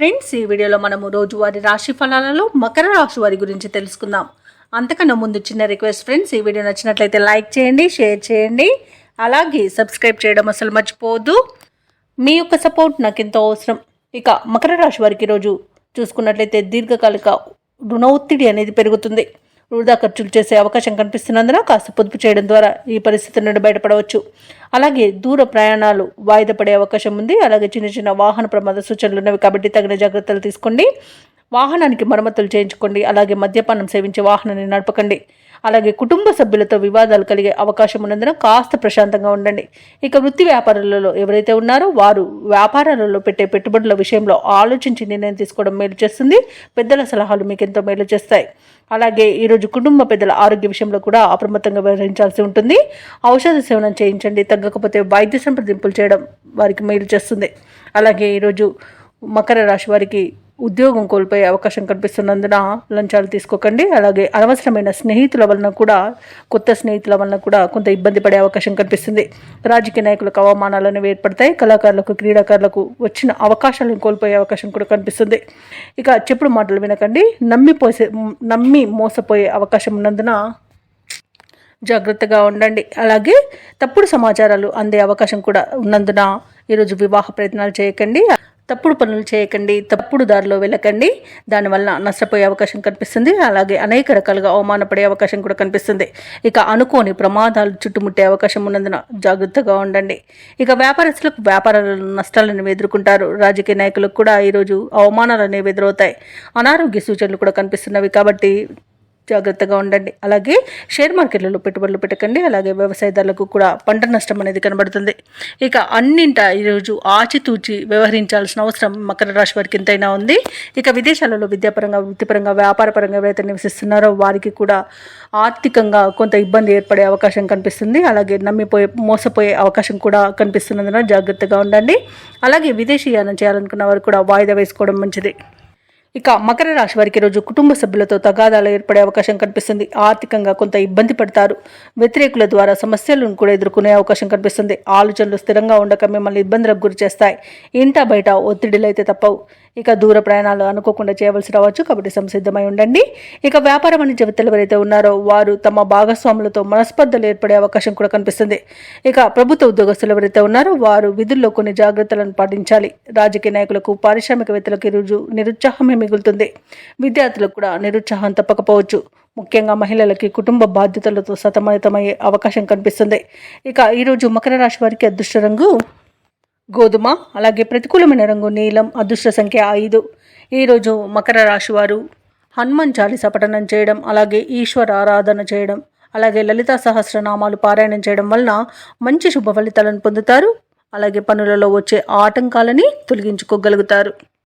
Friends ఈ వీడియోలో మనము రోజువారి రాశి ఫలాలలో మకర రాశి వారి గురించి తెలుసుకుందాం. అంతకన్నా ముందు చిన్న రిక్వెస్ట్ ఫ్రెండ్స్ ఈ వీడియో నచ్చినట్లయితే లైక్ చేయండి షేర్ చేయండి. అలాగే సబ్స్క్రైబ్ చేయడం అసలు మర్చిపోవద్దు. మీ యొక్క సపోర్ట్ నాకు ఎంతో అవసరం. ఇక మకర రాశి వారికి ఈరోజు చూసుకున్నట్లయితే దీర్ఘకాలిక రుణ ఒత్తిడి అనేది పెరుగుతుంది. వృధా ఖర్చులు చేసే అవకాశం కనిపిస్తున్నందున కాస్త పొదుపు చేయడం ద్వారా ఈ పరిస్థితి నుండి బయటపడవచ్చు. అలాగే దూర ప్రయాణాలు వాయిదా పడే అవకాశం ఉంది. అలాగే చిన్న చిన్న వాహన ప్రమాద సూచనలు ఉన్నవి కాబట్టి తగిన జాగ్రత్తలు తీసుకోండి. వాహనానికి మరమ్మతులు చేయించుకోండి. అలాగే మద్యపానం సేవించే వాహనాన్ని నడపకండి. అలాగే కుటుంబ సభ్యులతో వివాదాలు కలిగే అవకాశం ఉన్నందున కాస్త ప్రశాంతంగా ఉండండి. ఇక వృత్తి వ్యాపారాలలో ఎవరైతే ఉన్నారో వారు వ్యాపారాలలో పెట్టే పెట్టుబడుల విషయంలో ఆలోచించి నిర్ణయం తీసుకోవడం మేలు చేస్తుంది. పెద్దల సలహాలు మీకు ఎంతో మేలు చేస్తాయి. అలాగే ఈరోజు కుటుంబ పెద్దల ఆరోగ్య విషయంలో కూడా అప్రమత్తంగా వ్యవహరించాల్సి ఉంటుంది. ఔషధ సేవనం చేయించండి తగ్గకపోతే వైద్య సంప్రదింపులు చేయడం వారికి మేలు చేస్తుంది. అలాగే ఈరోజు మకర రాశి వారికి ఉద్యోగం కోల్పోయే అవకాశం కనిపిస్తున్నందున లంచాలు తీసుకోకండి. అలాగే అనవసరమైన స్నేహితుల వలన కూడా కొత్త స్నేహితుల వలన కూడా కొంత ఇబ్బంది పడే అవకాశం కనిపిస్తుంది. రాజకీయ నాయకులకు అవమానాలు అనేవి ఏర్పడతాయి. కళాకారులకు క్రీడాకారులకు వచ్చిన అవకాశాలను కోల్పోయే అవకాశం కూడా కనిపిస్తుంది. ఇక చెప్పుడు మాటలు వినకండి. నమ్మి పోసే నమ్మి మోసపోయే అవకాశం ఉన్నందున జాగ్రత్తగా ఉండండి. అలాగే తప్పుడు సమాచారాలు అందే అవకాశం కూడా ఉన్నందున ఈరోజు వివాహ ప్రయత్నాలు చేయకండి. తప్పుడు పనులు చేయకండి తప్పుడు దారిలో వెళ్ళకండి. దానివల్ల నష్టపోయే అవకాశం కనిపిస్తుంది. అలాగే అనేక రకాలుగా అవమానపడే అవకాశం కూడా కనిపిస్తుంది. ఇక అనుకోని ప్రమాదాలు చుట్టుముట్టే అవకాశం ఉన్నందున జాగ్రత్తగా ఉండండి. ఇక వ్యాపారస్తులకు వ్యాపారాలు నష్టాలను ఎదుర్కొంటారు. రాజకీయ నాయకులకు కూడా ఈరోజు అవమానాలు అనేవి ఎదురవుతాయి. అనారోగ్య సూచనలు కూడా కనిపిస్తున్నవి కాబట్టి జాగ్రత్తగా ఉండండి. అలాగే షేర్ మార్కెట్లలో పెట్టుబడులు పెట్టకండి. అలాగే వ్యవసాయదారులకు కూడా పంట నష్టం అనేది కనబడుతుంది. ఇక అన్నింట ఈరోజు ఆచితూచి వ్యవహరించాల్సిన అవసరం మకర రాశి వారికి ఎంతైనా ఉంది. ఇక విదేశాలలో విద్యాపరంగా వృత్తిపరంగా వ్యాపారపరంగా ఎవరైతే నివసిస్తున్నారో వారికి కూడా ఆర్థికంగా కొంత ఇబ్బంది ఏర్పడే అవకాశం కనిపిస్తుంది. అలాగే నమ్మిపోయే మోసపోయే అవకాశం కూడా కనిపిస్తున్నందున జాగ్రత్తగా ఉండండి. అలాగే విదేశీయానం చేయాలనుకున్న వారు కూడా వాయిదా వేసుకోవడం మంచిది. ఇక మకర రాశి వారికి రోజు కుటుంబ సభ్యులతో తగాదాలు ఏర్పడే అవకాశం కనిపిస్తుంది. ఆర్థికంగా కొంత ఇబ్బంది పడతారు. వ్యతిరేకుల ద్వారా సమస్యలను కూడా ఎదుర్కొనే అవకాశం కనిపిస్తుంది. ఆలోచనలు స్థిరంగా ఉండక మిమ్మల్ని ఇబ్బందులకు గురి చేస్తాయి ఇంట బయట ఒత్తిడిలు అయితే తప్పవు. ఇక దూర ప్రయాణాలు అనుకోకుండా చేయవలసి రావచ్చు. కాబట్టి సంసిద్ధమై ఉండండి. ఇక వ్యాపార వాణిజ్య వ్యక్తులు ఎవరైతే ఉన్నారో వారు తమ భాగస్వాములతో మనస్పర్ధలు ఏర్పడే అవకాశం కూడా కనిపిస్తుంది. ఇక ప్రభుత్వ ఉద్యోగస్తులు ఎవరైతే ఉన్నారో వారు విధుల్లో కొన్ని జాగ్రత్తలను పాటించాలి. రాజకీయ నాయకులకు పారిశ్రామికవేత్తలకు ఈరోజు నిరుత్సాహమే మిగులుతుంది. విద్యార్థులకు కూడా నిరుత్సాహం తప్పకపోవచ్చు. ముఖ్యంగా మహిళలకి కుటుంబ బాధ్యతలతో సతమతమయ్యే అవకాశం కనిపిస్తుంది. ఇక ఈరోజు మకర రాశి వారికి అదృష్ట రంగు గోధుమ అలాగే ప్రతికూలమైన రంగు నీలం అదృష్ట సంఖ్య ఐదు. ఈరోజు మకర రాశి వారు హనుమాన్ చాలీస పఠనం చేయడం అలాగే ఈశ్వర ఆరాధన చేయడం అలాగే లలితా సహస్రనామాలు పారాయణం చేయడం వలన మంచి శుభ ఫలితాలను పొందుతారు. అలాగే పనులలో వచ్చే ఆటంకాలని తొలగించుకోగలుగుతారు.